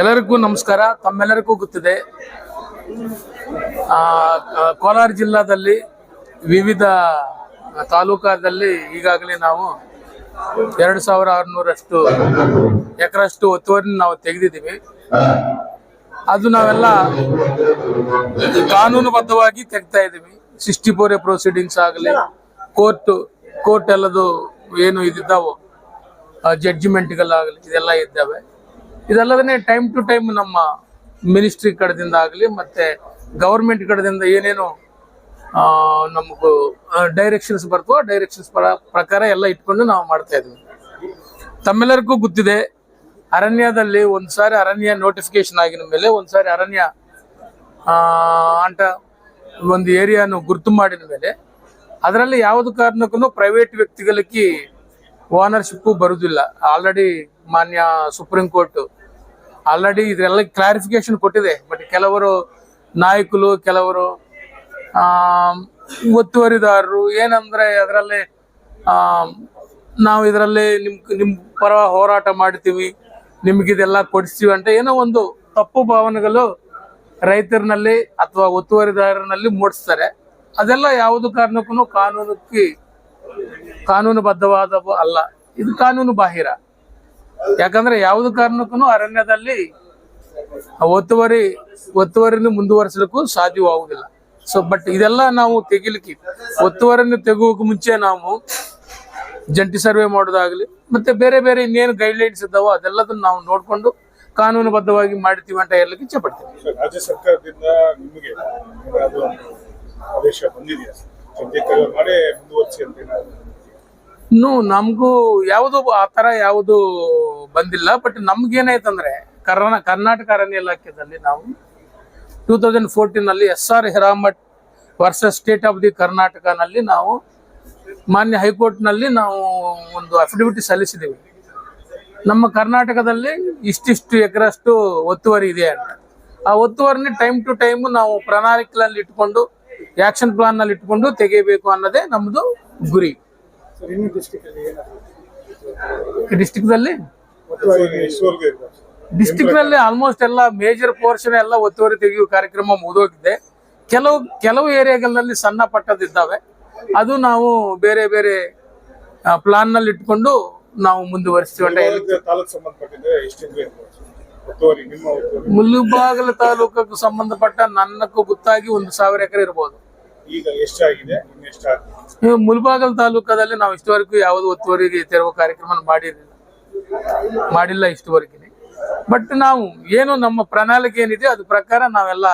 ಎಲ್ಲರಿಗೂ ನಮಸ್ಕಾರ. ತಮ್ಮೆಲ್ಲರಿಗೂ ಗೊತ್ತಿದೆ. ಕೋಲಾರ ಜಿಲ್ಲಾದಲ್ಲಿ ವಿವಿಧ ತಾಲೂಕಾದಲ್ಲಿ ಈಗಾಗಲೇ ನಾವು ಎರಡು ಸಾವಿರ ಆರುನೂರಷ್ಟು ಎಕರಷ್ಟು ಒತ್ತುವರಿ ನಾವು ತೆಗೆದಿದ್ದೀವಿ. ಅದು ನಾವೆಲ್ಲ ಕಾನೂನುಬದ್ಧವಾಗಿ ತೆಗ್ತಾ ಇದ್ದೀವಿ. ಸಿಕ್ಸ್ಟಿ ಫೋರ್ ಎ ಪ್ರೊಸೀಡಿಂಗ್ಸ್ ಆಗಲಿ ಕೋರ್ಟ್ ಕೋರ್ಟ್ ಎಲ್ಲದು ಏನು ಇದಿದ್ದಾವೋ ಜಡ್ಜ್ಮೆಂಟ್ಗಳಾಗಲಿ ಇದೆಲ್ಲ ಇದ್ದಾವೆ. ಇದಲ್ಲದೇ ಟೈಮ್ ಟು ಟೈಮ್ ನಮ್ಮ ಮಿನಿಸ್ಟ್ರಿ ಕಡೆದಿಂದ ಆಗಲಿ ಮತ್ತೆ ಗೌರ್ಮೆಂಟ್ ಕಡೆದಿಂದ ಏನೇನು ನಮಗೂ ಡೈರೆಕ್ಷನ್ಸ್ ಬರ್ತವೋ ಡೈರೆಕ್ಷನ್ಸ್ ಪ್ರಕಾರ ಎಲ್ಲ ಇಟ್ಕೊಂಡು ನಾವು ಮಾಡ್ತಾ ಇದ್ವಿ. ತಮ್ಮೆಲ್ಲರಿಗೂ ಗೊತ್ತಿದೆ ಅರಣ್ಯದಲ್ಲಿ ಒಂದು ಸಾರಿ ಅರಣ್ಯ ನೋಟಿಫಿಕೇಶನ್ ಆಗಿದ ಮೇಲೆ ಒಂದು ಸಾರಿ ಅರಣ್ಯ ಅಂತ ಒಂದು ಏರಿಯಾನು ಗುರುತು ಮಾಡಿದ ಮೇಲೆ ಅದರಲ್ಲಿ ಯಾವುದು ಕಾರಣಕ್ಕೂ ಪ್ರೈವೇಟ್ ವ್ಯಕ್ತಿಗಳಿಗೆ ಓನರ್ಶಿಪ್ಪು ಬರುವುದಿಲ್ಲ ಆಲ್ರೆಡಿ ಮಾನ್ಯ ಸುಪ್ರೀಂ ಕೋರ್ಟ್ ಆಲ್ರೆಡಿ ಇದೆಲ್ಲ ಕ್ಲಾರಿಫಿಕೇಶನ್ ಕೊಟ್ಟಿದೆ. ಬಟ್ ಕೆಲವರು ನಾಯಕರು, ಕೆಲವರು ಒತ್ತುವರಿದಾರರು ಏನಂದ್ರೆ ಅದರಲ್ಲಿ ನಾವು ಇದರಲ್ಲಿ ನಿಮ್ ನಿಮ್ ಪರ ಹೋರಾಟ ಮಾಡ್ತೀವಿ, ನಿಮ್ಗಿದೆಲ್ಲ ಕೊಡಿಸ್ತೀವಿ ಅಂತ ಏನೋ ಒಂದು ತಪ್ಪು ಭಾವನೆಗಳು ರೈತರಿನಲ್ಲಿ ಅಥವಾ ಒತ್ತುವರಿದಾರರಲ್ಲಿ ಮೂಡಿಸ್ತಾರೆ. ಅದೆಲ್ಲ ಯಾವುದು ಕಾರಣಕ್ಕೂ ಕಾನೂನಕ್ಕೆ ಕಾನೂನುಬದ್ಧವಾದ ಅಲ್ಲ. ಇದು ಕಾನೂನು ಬಾಹಿರ. ಯಾಕಂದ್ರೆ ಯಾವುದು ಕಾರಣಕ್ಕೂ ಅರಣ್ಯದಲ್ಲಿ ಒತ್ತುವರಿ ಒತ್ತುವರಿನ ಮುಂದುವರಿಸಲಿಕ್ಕೂ ಸಾಧ್ಯವಾಗುವುದಿಲ್ಲ. ಸೊ ಬಟ್ ಇದೆಲ್ಲ ನಾವು ತೆಗಿಲಿಕ್ಕೆ ಒತ್ತುವರಿನ ತೆಗುವಕ್ಕೆ ಮುಂಚೆ ನಾವು ಜಂಟಿ ಸರ್ವೆ ಮಾಡೋದಾಗ್ಲಿ, ಮತ್ತೆ ಬೇರೆ ಬೇರೆ ಇನ್ನೇನು ಗೈಡ್ಲೈನ್ಸ್ ಇದ್ದಾವೋ ಅದೆಲ್ಲದನ್ನ ನಾವು ನೋಡ್ಕೊಂಡು ಕಾನೂನುಬದ್ಧವಾಗಿ ಮಾಡ್ತೀವಿ ಅಂತ ಹೇಳಲಿಕ್ಕೆ ಇಚ್ಛೆ ಪಡ್ತೀವಿ ಸರ್, ರಾಜ್ಯ ಸರ್ಕಾರದಿಂದ ನಿಮಗೆ ಆದೇಶ ಬಂದಿದೆಯಾ ಇನ್ನು ನಮಗೂ ಯಾವುದು ಆ ಥರ ಯಾವುದು ಬಂದಿಲ್ಲ. ಬಟ್ ನಮ್ಗೇನಾಯ್ತಂದ್ರೆ ಕರ್ನಾ ಕರ್ನಾಟಕ ಅರಣ್ಯ ಇಲಾಖೆಯಲ್ಲಿ ನಾವು two thousand ಫೋರ್ಟೀನಲ್ಲಿ S R Hiremath versus state of the ಕರ್ನಾಟಕನಲ್ಲಿ ನಾವು ಮಾನ್ಯ ಹೈಕೋರ್ಟ್ನಲ್ಲಿ ನಾವು ಒಂದು ಅಫಿಡವಿಟ್ ಸಲ್ಲಿಸಿದ್ದೀವಿ ನಮ್ಮ ಕರ್ನಾಟಕದಲ್ಲಿ ಇಷ್ಟಿಷ್ಟು ಎಕರಷ್ಟು ಒತ್ತುವರಿ ಇದೆ ಅಂತ. ಆ ಒತ್ತುವರಿನ ಟೈಮ್ ಟು ಟೈಮ್ ನಾವು ಪ್ರಣಾಳಿಕೆಗಳಲ್ಲಿ ಇಟ್ಕೊಂಡು ಆಕ್ಷನ್ ಪ್ಲಾನ್ನಲ್ಲಿ ಇಟ್ಕೊಂಡು ತೆಗೆಯಬೇಕು ಅನ್ನೋದೇ ನಮ್ಮದು ಗುರಿ. ಡಿಸ್ಟಿಕ್ ದಲ್ಲಿ? ಡಿಸ್ಟಿಕ್ನಲ್ಲಿ ಆಲ್ಮೋಸ್ಟ್ ಎಲ್ಲ ಮೇಜರ್ ಪೋರ್ಷನ್ ಎಲ್ಲ ಒತ್ತುವರಿ ತೆಗೆಯುವ ಕಾರ್ಯಕ್ರಮ ಮುಗಿದೋಗಿದೆ. ಕೆಲವು ಕೆಲವು ಏರಿಯಾಗಳಲ್ಲಿ ಸಣ್ಣ ಪಟ್ಟದಿದ್ದಾವೆ ಅದು ನಾವು ಬೇರೆ ಬೇರೆ ಪ್ಲಾನ್ನಲ್ಲಿ ಇಟ್ಕೊಂಡು ನಾವು ಮುಂದುವರಿಸ್ತೀವಿ ಮುಳುಬಾಗಿಲು ತಾಲೂಕು ತಾಲೂಕಕ್ಕೆ ಸಂಬಂಧಪಟ್ಟ ನನ್ನಕ್ಕೂ ಗೊತ್ತಾಗಿ ಒಂದು ಸಾವಿರ ಎಕರೆ ಇರಬಹುದು ಈಗ ಎಷ್ಟಾಗಿದೆ ಮುಲ್ಬಾಗಲ್ ತಾಲೂಕದಲ್ಲಿ ನಾವು ಇಷ್ಟವರೆಗೂ ಯಾವುದು ಒತ್ತುವರಿಗೆ ತೆರವು ಕಾರ್ಯಕ್ರಮ ಮಾಡಿರಲಿಲ್ಲ. ಮಾಡಿಲ್ಲ ಇಷ್ಟವರೆಗೆ ಬಟ್ ನಾವು ಏನು ನಮ್ಮ ಪ್ರಣಾಳಿಕೆ ಏನಿದೆ ಅದ್ರ ಪ್ರಕಾರ ನಾವೆಲ್ಲ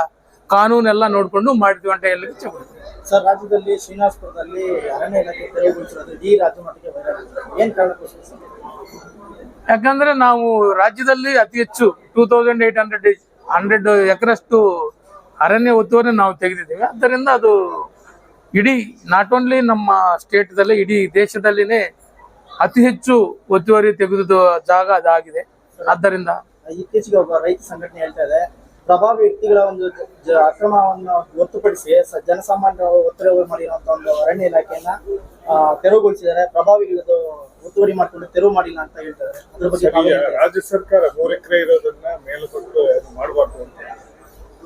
ಕಾನೂನೆಲ್ಲ ನೋಡ್ಕೊಂಡು ಮಾಡ್ತೀವಿ ಅಂತ ಪಡ್ತೀನಿ. ಸರ್ ರಾಜ್ಯದಲ್ಲಿ ಶ್ರೀನಿವಾಸಪುರದಲ್ಲಿ ಅರಣ್ಯ ಇಲಾಖೆ ತೆರವುಗೊಳಿಸಿರೋದು ಈ ರಾಜ್ಯ ಮಟ್ಟಿಗೆ ವೈರಲ್ ಏನ್ ಕಾರಣಕ್ಕೋಸ್ಕರ ಸರ್? ಯಾಕಂದ್ರೆ ನಾವು ರಾಜ್ಯದಲ್ಲಿ ಅತಿ ಹೆಚ್ಚು two thousand eight hundred hundred ಎಕರಷ್ಟು ಅರಣ್ಯ ಒತ್ತುವರಿ ನಾವು ತೆಗೆದಿದ್ದೇವೆ. ಆದ್ದರಿಂದ ಅದು ಇಡೀ ನಾಟ್ ಓನ್ಲಿ ನಮ್ಮ ಸ್ಟೇಟ್ದಲ್ಲಿ ಇಡೀ ದೇಶದಲ್ಲಿನೇ ಅತಿ ಹೆಚ್ಚು ಒತ್ತುವರಿ ತೆಗೆದ ಜಾಗ ಅದಾಗಿದೆ. ಆದ್ದರಿಂದ ಇತ್ತೀಚೆಗೆ ಒಬ್ಬ ರೈತ ಸಂಘಟನೆ ಹೇಳ್ತಾ ಇದೆ ಪ್ರಭಾವಿ ವ್ಯಕ್ತಿಗಳ ಒಂದು ಅಕ್ರಮವನ್ನು ಹೊರತುಪಡಿಸಿ ಜನಸಾಮಾನ್ಯರ ಒತ್ತುವರಿ ಮಾಡಿರುವಂತ ಒಂದು ಅರಣ್ಯ ಇಲಾಖೆಯನ್ನ ತೆರವುಗೊಳಿಸಿದರೆ ತೆರವುಗೊಳಿಸಿದ್ದಾರೆ. ಪ್ರಭಾವಿಗಳದ್ದು ಒತ್ತುವರಿ ಮಾಡ್ಕೊಂಡು ತೆರವು ಮಾಡಿಲ್ಲ ಅಂತ ಹೇಳ್ತಾರೆ. ಅದ್ರ ಬಗ್ಗೆ ರಾಜ್ಯ ಸರ್ಕಾರ ಮೂರ್ ಎಕರೆ ಇರೋದನ್ನ ಮೇಲೆ ಕೊಟ್ಟು ಅದು ಮಾಡಬಾರ್ದು ಅಂತ.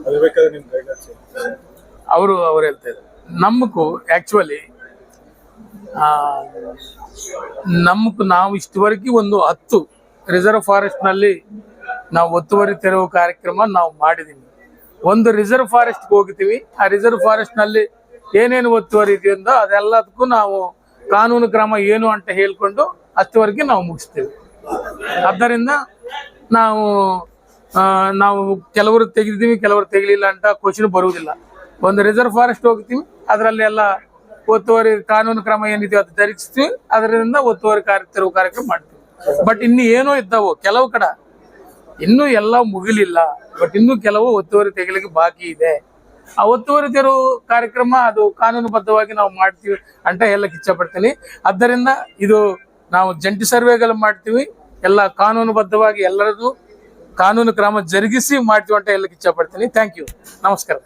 ಅದು ಬೇಕಾದ್ರೆ ನಿಮ್ ಗೈಡೆನ್ಸ್ ಅವರು ಅವ್ರು ಹೇಳ್ತಾ ಇದ್ದಾರೆ. ನಮಗೂ ಆಕ್ಚುಲಿ ನಮಗೂ ನಾವು ಇಷ್ಟವರೆಗೆ ಒಂದು ಹತ್ತು ರಿಸರ್ವ್ ಫಾರೆಸ್ಟ್ನಲ್ಲಿ ನಾವು ಒತ್ತುವರಿ ತೆರವು ಕಾರ್ಯಕ್ರಮ ನಾವು ಮಾಡಿದೀವಿ ಒಂದು ರಿಸರ್ವ್ ಫಾರೆಸ್ಟ್ ಹೋಗ್ತೀವಿ ಆ ರಿಸರ್ವ್ ಫಾರೆಸ್ಟ್ನಲ್ಲಿ ಏನೇನು ಒತ್ತುವರಿ ಇದೆಯೋ ಅದೆಲ್ಲದಕ್ಕೂ ನಾವು ಕಾನೂನು ಕ್ರಮ ಏನು ಅಂತ ಹೇಳ್ಕೊಂಡು ಅಷ್ಟುವರೆಗೆ ನಾವು ಮುಗಿಸ್ತೀವಿ. ಆದ್ದರಿಂದ ನಾವು ನಾವು ಕೆಲವರು ತೆಗೆದಿದ್ದೀವಿ, ಕೆಲವರು ತೆಗಿಲಿಲ್ಲ ಅಂತ ಕ್ವಶನ್ ಬರುವುದಿಲ್ಲ. ಒಂದು ರಿಸರ್ವ್ ಫಾರೆಸ್ಟ್ ಹೋಗ್ತೀವಿ, ಅದರಲ್ಲಿ ಎಲ್ಲ ಒತ್ತುವರಿ ಕಾನೂನು ಕ್ರಮ ಏನಿದೆಯೋ ಅದು ಧರಿಸ್ತೀವಿ, ಅದರಿಂದ ಒತ್ತುವರಿ ಕಾರ್ಯ ತೆರವು ಕಾರ್ಯಕ್ರಮ ಮಾಡ್ತೀವಿ. ಬಟ್ ಇನ್ನು ಏನೋ ಇದ್ದಾವೋ, ಕೆಲವು ಕಡ ಇನ್ನೂ ಎಲ್ಲ ಮುಗಿಲಿಲ್ಲ ಬಟ್ ಇನ್ನೂ ಕೆಲವು ಒತ್ತುವರಿ ತೆಗಿಲಿಕ್ಕೆ ಬಾಕಿ ಇದೆ. ಆ ಒತ್ತುವರಿ ತೆರವು ಕಾರ್ಯಕ್ರಮ ಅದು ಕಾನೂನುಬದ್ಧವಾಗಿ ನಾವು ಮಾಡ್ತೀವಿ ಅಂತ ಹೇಳಕ್ ಇಚ್ಛಪಡ್ತೀನಿ. ಆದ್ದರಿಂದ ಇದು ನಾವು ಜಂಟಿ ಸರ್ವೆಗಳು ಮಾಡ್ತೀವಿ, ಎಲ್ಲ ಕಾನೂನುಬದ್ಧವಾಗಿ ಎಲ್ಲರದು ಕಾನೂನು ಕ್ರಮ ಜರುಗಿಸಿ ಮಾಡ್ತೀವಿ ಅಂತ ಹೇಳಕ್ ಇಚ್ಛಪಡ್ತೀನಿ. ಥ್ಯಾಂಕ್ ಯು ನಮಸ್ಕಾರ.